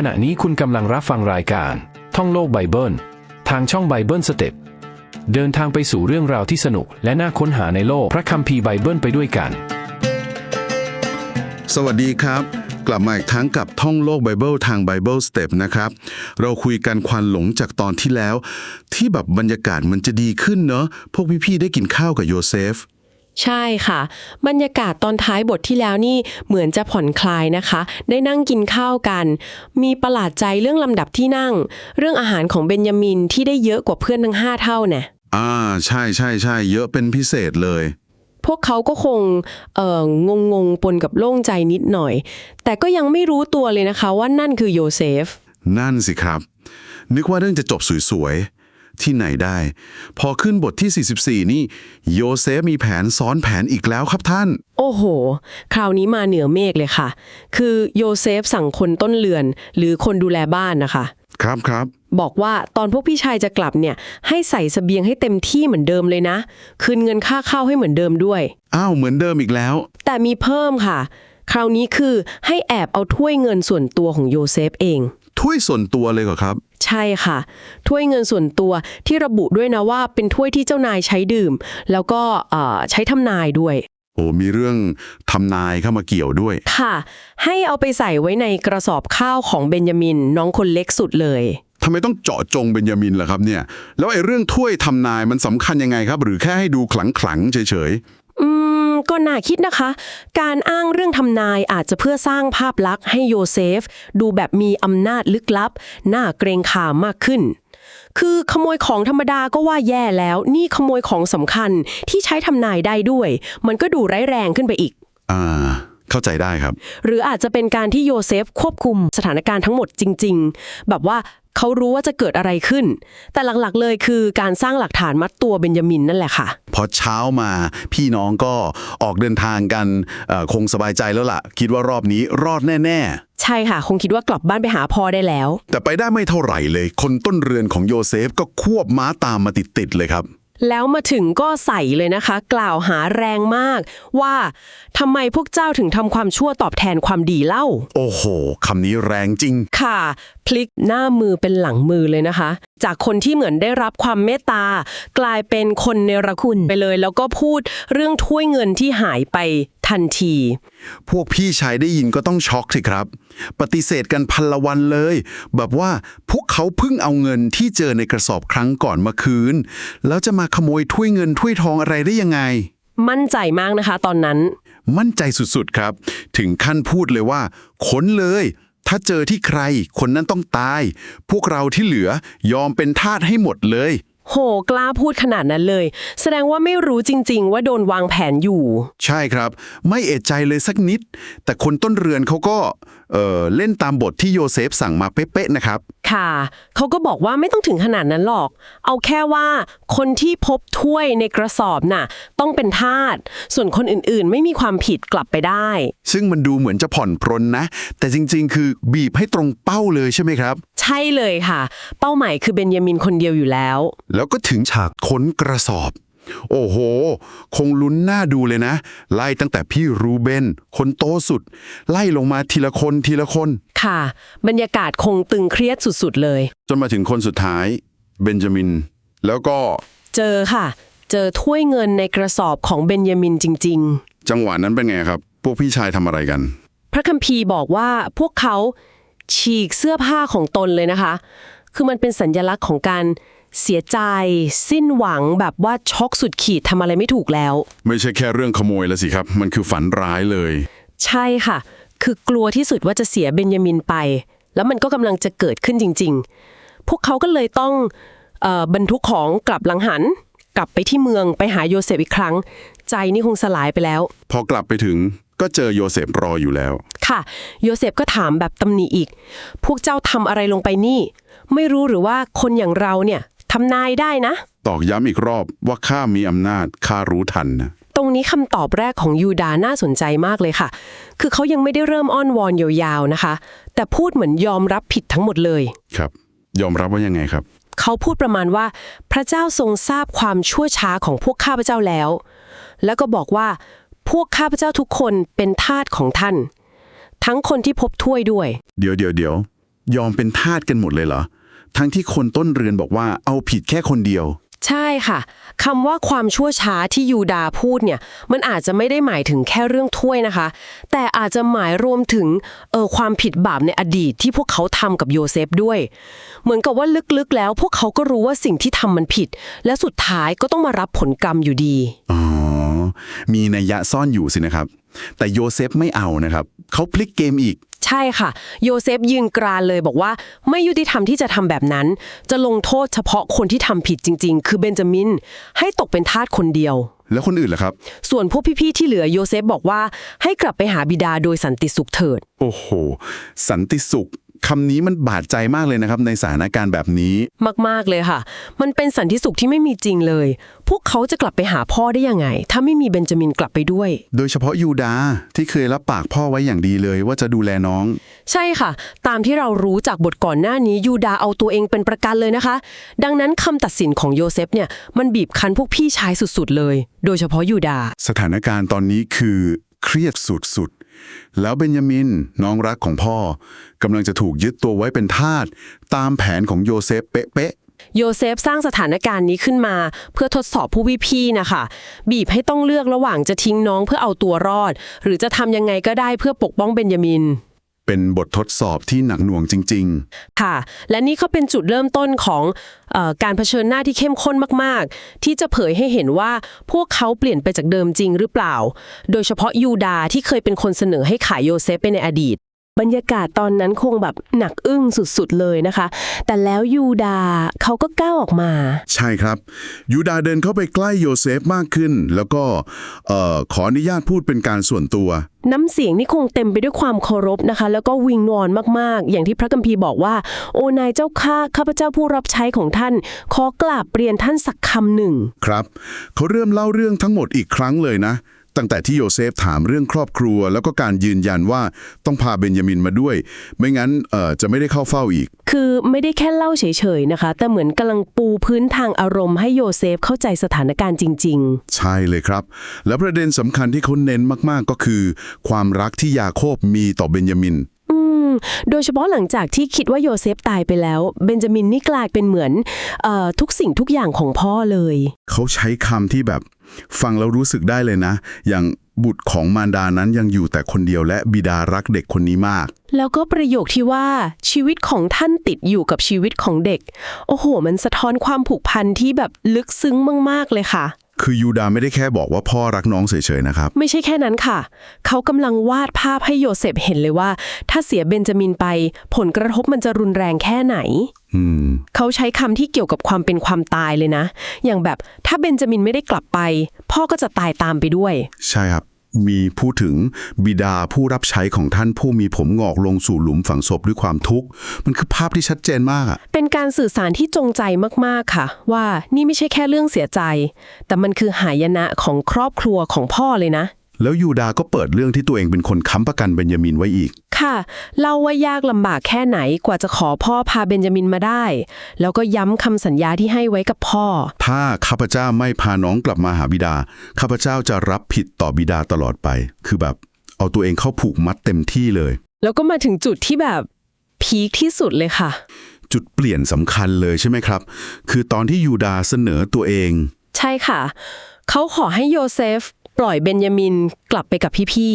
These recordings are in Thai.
ขณะนี้คุณกำลังรับฟังรายการ ท่องโลกไบเบิล ทางช่องไบเบิลสเต็ปเดินทางไปสู่เรื่องราวที่สนุก และน่าค้นหาในโลกพระคัมภีร์ไบเบิลไปด้วยกัน สวัสดีครับ กลับมาอีกครั้งกับท่องโลกไบเบิลทาง Bible Step นะครับ เราคุยกันควันหลงจากตอนที่แล้ว ที่แบบบรรยากาศมันจะดีขึ้นเนอะพวกพี่ๆได้กินข้าวกับโยเซฟ ใช่ค่ะ บรรยากาศตอนท้ายบทที่แล้วนี่เหมือนจะผ่อนคลายนะคะ ได้นั่งกินข้าวกัน มีประหลาดใจเรื่องลำดับที่นั่ง เรื่องอาหารของเบนยามินที่ได้เยอะกว่าเพื่อนทั้ง5เท่าเนี่ยอ่าใช่ใช่ใช่เยอะเป็นพิเศษเลย พวกเขาก็คงเอ่องงงๆปนกับโล่งใจนิดหน่อย แต่ก็ยังไม่รู้ตัวเลยนะคะว่านั่นคือโยเซฟ นั่นสิครับ นึกว่าเรื่องจะจบสวยๆ ที่ไหนได้ พอขึ้นบทที่ 44 นี่ โยเซฟมีแผนซ้อนแผนอีกแล้วครับท่าน โอ้โห คราวนี้มาเหนือเมฆเลยค่ะ คือโยเซฟสั่งคนต้นเรือน หรือคนดูแลบ้านนะคะ ครับครับ บอกว่าตอนพวกพี่ชายจะกลับเนี่ย ให้ใส่เสบียงให้เต็มที่เหมือนเดิมเลยนะ คืนเงินค่าข้าวให้เหมือนเดิมด้วย อ้าวเหมือนเดิมอีกแล้ว แต่มีเพิ่มค่ะ คราวนี้คือให้แอบเอาถ้วยเงินส่วนตัวของโยเซฟเอง ถ้วยส่วนตัวเลยเหรอครับ ใช่ค่ะ ถ้วยเงินส่วนตัวที่ระบุด้วยนะว่าเป็นถ้วยที่เจ้านายใช้ดื่ม แล้วก็เอ่อใช้ทำนายด้วย โอ้มีเรื่องทำนายเข้ามาเกี่ยวด้วย ค่ะ ให้เอาไปใส่ไว้ในกระสอบข้าวของเบนยามินน้องคนเล็กสุดเลยทำไมต้องเจาะจงเบนยามินล่ะครับเนี่ย แล้วไอ้เรื่องถ้วยทำนายมันสำคัญยังไงครับ หรือแค่ให้ดูขลังๆเฉยอืม ก็น่าคิดนะคะ การอ้างเรื่องทำนายอาจจะเพื่อสร้างภาพลักษณ์ให้โยเซฟ ดูแบบมีอำนาจลึกลับ น่าเกรงขามมากขึ้น คือขโมยของธรรมดาก็ว่าแย่แล้ว นี่ขโมยของสำคัญที่ใช้ทำนายได้ด้วย มันก็ดูร้ายแรงขึ้นไปอีกๆอ่า เข้าใจได้ครับ หรืออาจจะเป็นการที่โยเซฟควบคุมสถานการณ์ทั้งหมดจริง ๆ แบบว่า เขารู้ว่าจะเกิดอะไรขึ้น แต่หลักๆเลยคือการสร้างหลักฐานมัดตัวเบนยามินนั่นแหละค่ะ พอเช้ามาพี่น้องก็ออกเดินทางกันเอ่อคงสบายใจแล้วล่ะ คิดว่ารอบนี้รอดแน่ใช่ค่ะ คงคิดว่ากลับบ้านไปหาพ่อได้แล้วๆแต่ไปได้ไม่เท่าไหร่เลย คนต้นเรือนของโยเซฟก็ควบม้าตามมาติดๆเลยครับ แล้วมาถึงก็ใส่เลยนะคะ กล่าวหาแรงมาก ว่าทำไมพวกเจ้าถึงทำความชั่วตอบแทนความดีเล่า โอ้โหคำนี้แรงจริง ค่ะ พลิกหน้ามือเป็นหลังมือเลยนะคะ จากคนที่เหมือนได้รับความเมตตา กลายเป็นคนเนรคุณไปเลย แล้วก็พูดเรื่องถ้วยเงินที่หายไป ทันที พวกพี่ชายได้ยินก็ต้องช็อกสิครับ ปฏิเสธกันพันละวันเลย แบบว่าพวกเขาเพิ่งเอาเงินที่เจอในกระสอบครั้งก่อนมาคืน แล้วจะมาขโมยถ้วยเงินถ้วยทองอะไรได้ยังไง มั่นใจมากนะคะ ตอนนั้น มั่นใจสุดๆครับ ถึงขั้นพูดเลยว่าค้นเลย ถ้าเจอที่ใคร คนนั้นต้องตาย พวกเราที่เหลือยอมเป็นทาสให้หมดเลย โหกล้าพูดขนาดนั้นเลย แสดงว่าไม่รู้จริง ๆ ว่าโดนวางแผนอยู่ ใช่ครับ ไม่เอะใจเลยสักนิด แต่คนต้นเรือนเขาก็เออเล่นตามบทที่โยเซฟสั่งมาเป๊ะๆนะครับ ค่ะเขาก็บอกว่าไม่ต้องถึงขนาดนั้นหรอก เอาแค่ว่าคนที่พบถ้วยในกระสอบน่ะ ต้องเป็นทาสส่วนคนอื่นๆ ไม่มีความผิดกลับไปได้ ซึ่งมันดูเหมือนจะผ่อนปรนนะ แต่จริงๆ คือบีบให้ตรงเป้าเลยใช่ไหมครับ ใช่เลยค่ะ เป้าหมายคือเบนยามินคนเดียวอยู่แล้ว แล้วก็ถึงฉากค้นกระสอบ โอ้โห คงลุ้นหน้าดูเลยนะ ไล่ตั้งแต่พี่รูเบน คนโตสุด ไล่ลงมาทีละคนทีละคน ค่ะ บรรยากาศคงตึงเครียดสุดๆเลย จนมาถึงคนสุดท้าย เบนจามิน แล้วก็ เจอค่ะ เจอถ้วยเงินในกระสอบของเบนยามินจริงๆจังหวะนั้นเป็นไงครับ พวกพี่ชายทำอะไรกันพระคัมภีร์บอกว่าพวกเขาฉีกเสื้อผ้าของตนเลยนะคะ คือมันเป็นสัญญลักษณ์ของการ เสียใจ สิ้นหวังแบบว่าช็อกสุดขีดทำอะไรไม่ถูกแล้ว ไม่ใช่แค่เรื่องขโมยแล้วสิครับ มันคือฝันร้ายเลย ใช่ค่ะ คือกลัวที่สุดว่าจะเสียเบนยามินไป แล้วมันก็กำลังจะเกิดขึ้นจริง ๆ พวกเขาก็เลยต้องเออบรรทุกของกลับหลังหัน กลับไปที่เมืองไปหาโยเซฟอีกครั้ง ใจนี่คงสลายไปแล้ว พอกลับไปถึงก็เจอโยเซฟรออยู่แล้ว ค่ะ โยเซฟก็ถามแบบตำหนิอีก พวกเจ้าทำอะไรลงไปนี่ ไม่รู้หรือว่าคนอย่างเราเนี่ย ทำนายได้นะ ตอกย้ำอีกรอบว่าข้ามีอำนาจข้ารู้ทันนะตรงนี้คำตอบแรกของยูดาน่าสนใจมากเลยค่ะ คือเขายังไม่ได้เริ่มอ้อนวอนยาวๆนะคะ แต่พูดเหมือนยอมรับผิดทั้งหมดเลย ครับ ยอมรับว่ายังไงครับ เขาพูดประมาณว่า พระเจ้าทรงทราบความชั่วช้าของพวกข้าพเจ้าแล้ว แล้วก็บอกว่า พวกข้าพเจ้าทุกคนเป็นทาสของท่าน ทั้งคนที่พบถ้วยด้วย เดี๋ยวเดี๋ยวเดี๋ยวยอมเป็นทาสกันหมดเลยเหรอ ทั้งที่คนต้นเรือนบอกว่าเอาผิดแค่คนเดียว ใช่ค่ะคำว่าความชั่วช้าที่ยูดาพูดเนี่ย มันอาจจะไม่ได้หมายถึงแค่เรื่องถ้วยนะคะ แต่อาจจะหมายรวมถึงเออความผิดบาปในอดีตที่พวกเขาทำกับโยเซฟด้วย เหมือนกับว่าลึกๆแล้ว พวกเขาก็รู้ว่าสิ่งที่ทำมันผิด และสุดท้ายก็ต้องมารับผลกรรมอยู่ดีอ๋อมีนัยยะซ่อนอยู่สินะครับ แต่โยเซฟไม่เอานะครับ เขาพลิกเกมอีก ใช่ค่ะ โยเซฟยืนกรานเลยบอกว่าไม่ยุติธรรมที่จะทำแบบนั้น จะลงโทษเฉพาะคนที่ทำผิดจริง ๆ คือเบนจามิน ให้ตกเป็นทาสคนเดียว แล้วคนอื่นล่ะครับ ส่วนพวกพี่ๆที่เหลือโยเซฟบอกว่าให้กลับไปหาบิดาโดยสันติสุขเถิด โอ้โห สันติสุข คำนี้มันบาดใจมากเลยนะครับในสถานการณ์แบบนี้ มาก ๆ เลยค่ะ มันเป็นสันติสุขที่ไม่มีจริงเลย พวกเขาจะกลับไปหาพ่อได้ยังไง ถ้าไม่มีเบนจามินกลับไปด้วย โดยเฉพาะยูดาห์ที่เคยรับปากพ่อไว้อย่างดีเลยว่าจะดูแลน้อง ใช่ค่ะ ตามที่เรารู้จากบทก่อนหน้านี้ยูดาเอาตัวเองเป็นประกันเลยนะคะ ดังนั้นคำตัดสินของโยเซฟเนี่ยมันบีบคั้นพวกพี่ชายสุดๆเลย โดยเฉพาะยูดา สถานการณ์ตอนนี้คือ เครียดสุดๆ แล้วเบนยามินน้องรักของพ่อกำลังจะถูกยึดตัวไว้เป็นทาสตามแผนของโยเซฟเป๊ะโยเซฟสร้างสถานการณ์นี้ขึ้นมา เพื่อทดสอบผู้พี่นะคะ บีบให้ต้องเลือกระหว่างจะทิ้งน้องเพื่อเอาตัวรอด หรือจะทำยังไงก็ได้เพื่อปกป้องเบนยามิน เป็นบททดสอบที่หนักหน่วงจริง ๆ ค่ะ และนี่ก็เป็นจุดเริ่มต้นของออการเผชิญหน้าที่เข้มข้นมาก ๆ ที่จะเผยให้เห็นว่าพวกเขาเปลี่ยนไปจากเดิมจริงหรือเปล่า โดยเฉพาะยูดาที่เคยเป็นคนเสนอให้ขายโยเซฟไปในอดีต บรรยากาศตอนนั้นคงแบบหนักอึ้งสุดๆเลยนะคะ แต่แล้วยูดาเขาก็ก้าวออกมาๆใช่ครับ ยูดาห์เดินเข้าไปใกล้โยเซฟมากขึ้น แล้วก็เอ่อขออนุญาตพูดเป็นการส่วนตัว น้ำเสียงนี่คงเต็มไปด้วยความเคารพนะคะ แล้วก็วิงวอนมากๆ อย่างที่พระคัมภีร์บอกว่า โอนายเจ้าข้าข้าพเจ้าผู้รับใช้ของท่าน ขอกราบเรียนท่านสักคำหนึ่ง ครับเขาเริ่มเล่าเรื่องทั้งหมดอีกครั้งเลยนะ ตั้งแต่ที่โยเซฟถามเรื่องครอบครัว แล้วก็การยืนยันว่าต้องพาเบนยามินมาด้วย ไม่งั้นเอ่อจะไม่ได้เข้าเฝ้าอีก คือไม่ได้แค่เล่าเฉยๆนะคะ แต่เหมือนกำลังปูพื้นทางอารมณ์ให้โยเซฟเข้าใจสถานการณ์จริงใช่เลยครับ แล้วประเด็นสำคัญที่เขาเน้นมากๆก็คือ ความรักที่ยาโคบมีต่อเบนยามินๆอืม โดยเฉพาะหลังจากที่คิดว่าโยเซฟตายไปแล้ว เบนจามินนี่กลายเป็นเหมือนเออทุกสิ่งทุกอย่างของพ่อเลย เขาใช้คำที่แบบ ฟังแล้วรู้สึกได้เลยนะ อย่างบุตรของมารดานั้นยังอยู่แต่คนเดียวและบิดารักเด็กคนนี้มาก แล้วก็ประโยคที่ว่าชีวิตของท่านติดอยู่กับชีวิตของเด็ก โอ้โห มันสะท้อนความผูกพันที่แบบลึกซึ้งมาก ๆ เลยค่ะ คือยูดาไม่ได้แค่บอกว่าพ่อรักน้องเฉยๆนะครับ ไม่ใช่แค่นั้นค่ะ เขากำลังวาดภาพให้โยเซฟเห็นเลยว่า ถ้าเสียเบนจามินไป ผลกระทบมันจะรุนแรงแค่ไหนอืม เขาใช้คำที่เกี่ยวกับความเป็นความตายเลยนะ อย่างแบบถ้าเบนจามินไม่ได้กลับไป พ่อก็จะตายตามไปด้วย ใช่ครับ มีพูดถึงบิดาผู้รับใช้ของท่านผู้มีผมงอกลงสู่หลุมฝังศพด้วยความทุกข์ มันคือภาพที่ชัดเจนมากอะเป็นการสื่อสารที่จงใจมาก ๆ ค่ะ ว่านี่ไม่ใช่แค่เรื่องเสียใจ แต่มันคือหายนะของครอบครัวของพ่อเลยนะ แล้วยูดาก็เปิดเรื่องที่ตัวเองเป็นคนค้ำประกันเบนยามินไว้อีก ค่ะเล่าว่ายากลำบากแค่ไหนกว่าจะขอพ่อพาเบนจามินมาได้ แล้วก็ย้ำคำสัญญาที่ให้ไว้กับพ่อ ถ้าข้าพเจ้าไม่พาน้องกลับมาหาบิดา ข้าพเจ้าจะรับผิดต่อบิดาตลอดไป คือแบบ เอาตัวเองเข้าผูกมัดเต็มที่เลย แล้วก็มาถึงจุดที่แบบพีคที่สุดเลยค่ะ จุดเปลี่ยนสำคัญเลยใช่ไหมครับ คือตอนที่ยูดาเสนอตัวเอง ใช่ค่ะ เขาขอให้โยเซฟ ปล่อยเบนยามินกลับไปกับพี่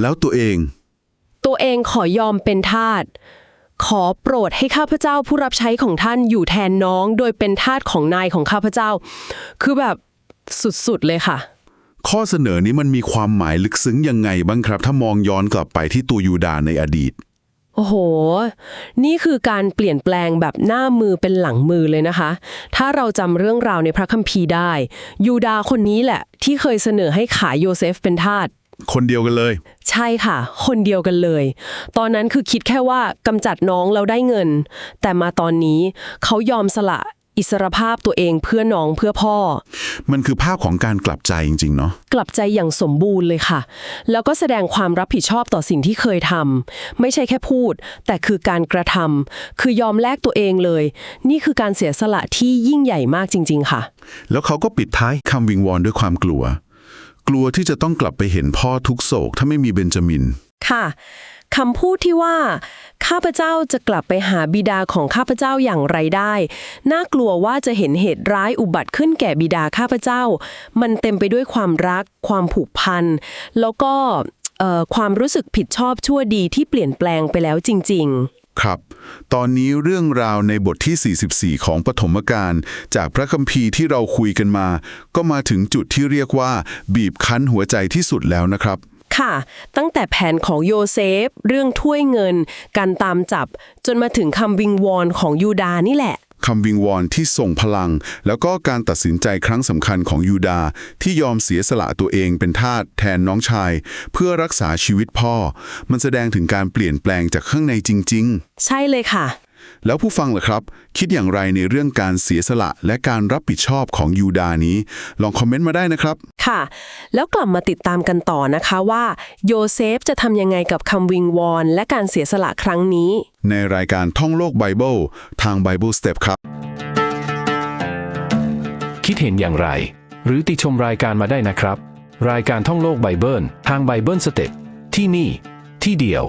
แล้วตัวเอง ๆ ตัวเองขอยอมเป็นทาส ขอโปรดให้ข้าพเจ้าผู้รับใช้ของท่านอยู่แทนน้อง โดยเป็นทาสของนายของข้าพเจ้า คือแบบสุดๆเลยค่ะ ข้อเสนอนี้มันมีความหมายลึกซึ้งยังไงบ้างครับ ถ้ามองย้อนกลับไปที่ตัวยูดาในอดีต โอ้โห นี่คือการเปลี่ยนแปลงแบบหน้ามือเป็นหลังมือเลยนะคะ ถ้าเราจำเรื่องราวในพระคัมภีร์ได้ ยูดาคนนี้แหละ ที่เคยเสนอให้ขายโยเซฟเป็นทาส คนเดียวกันเลย ใช่ค่ะ คนเดียวกันเลย ตอนนั้นคือคิดแค่ว่ากำจัดน้องแล้วได้เงิน แต่มาตอนนี้เขายอมสละ อิสรภาพตัวเองเพื่อน้องเพื่อพ่อ มันคือภาพของการกลับใจจริง ๆ เนาะกลับใจอย่างสมบูรณ์เลยค่ะ แล้วก็แสดงความรับผิดชอบต่อสิ่งที่เคยทำไม่ใช่แค่พูด แต่คือการกระทำคือยอมแลกตัวเองเลย นี่คือการเสียสละที่ยิ่งใหญ่มากจริง ๆ ค่ะ แล้วเขาก็ปิดท้ายคำวิงวอนด้วยความกลัว กลัวที่จะต้องกลับไปเห็นพ่อทุกโศกถ้าไม่มีเบนจามินค่ะ คำพูดที่ว่า ข้าพเจ้าจะกลับไปหาบิดาของข้าพเจ้าอย่างไรได้ น่ากลัวว่าจะเห็นเหตุร้ายอุบัติขึ้นแก่บิดาข้าพเจ้า มันเต็มไปด้วยความรัก ความผูกพัน แล้วก็ความรู้สึกผิดชอบชั่วดีที่เปลี่ยนแปลงไปแล้วจริง ๆครับ ตอนนี้เรื่องราวในบทที่ 44 ของปฐมกาลจากพระคัมภีร์ที่เราคุยกันมา ก็มาถึงจุดที่เรียกว่า บีบคั้นหัวใจที่สุดแล้วนะครับ ค่ะ ตั้งแต่แผนของโยเซฟ เรื่องถ้วยเงิน การตามจับ จนมาถึงคำวิงวอนของยูดานี่แหละคำวิงวอนที่ส่งพลัง แล้วก็การตัดสินใจครั้งสำคัญของยูดาที่ยอมเสียสละตัวเองเป็นทาสแทนน้องชาย เพื่อรักษาชีวิตพ่อ มันแสดงถึงการเปลี่ยนแปลงจากข้างในจริงใช่เลยค่ะๆแล้วผู้ฟังล่ะครับ คิดอย่างไรในเรื่องการเสียสละและการรับผิดชอบของยูดานี้ ลองคอมเมนต์มาได้นะครับ ค่ะ แล้วกลับมาติดตามกันต่อนะคะว่าโยเซฟจะทำยังไงกับคำวิงวอน และการเสียสละครั้งนี้ ในรายการท่องโลกไบเบิลทาง Bible Step ครับ คิดเห็นอย่างไร หรือติชมรายการมาได้นะครับ รายการท่องโลกไบเบิลทางไบเบิลสเต็ปที่นี่ ที่เดียว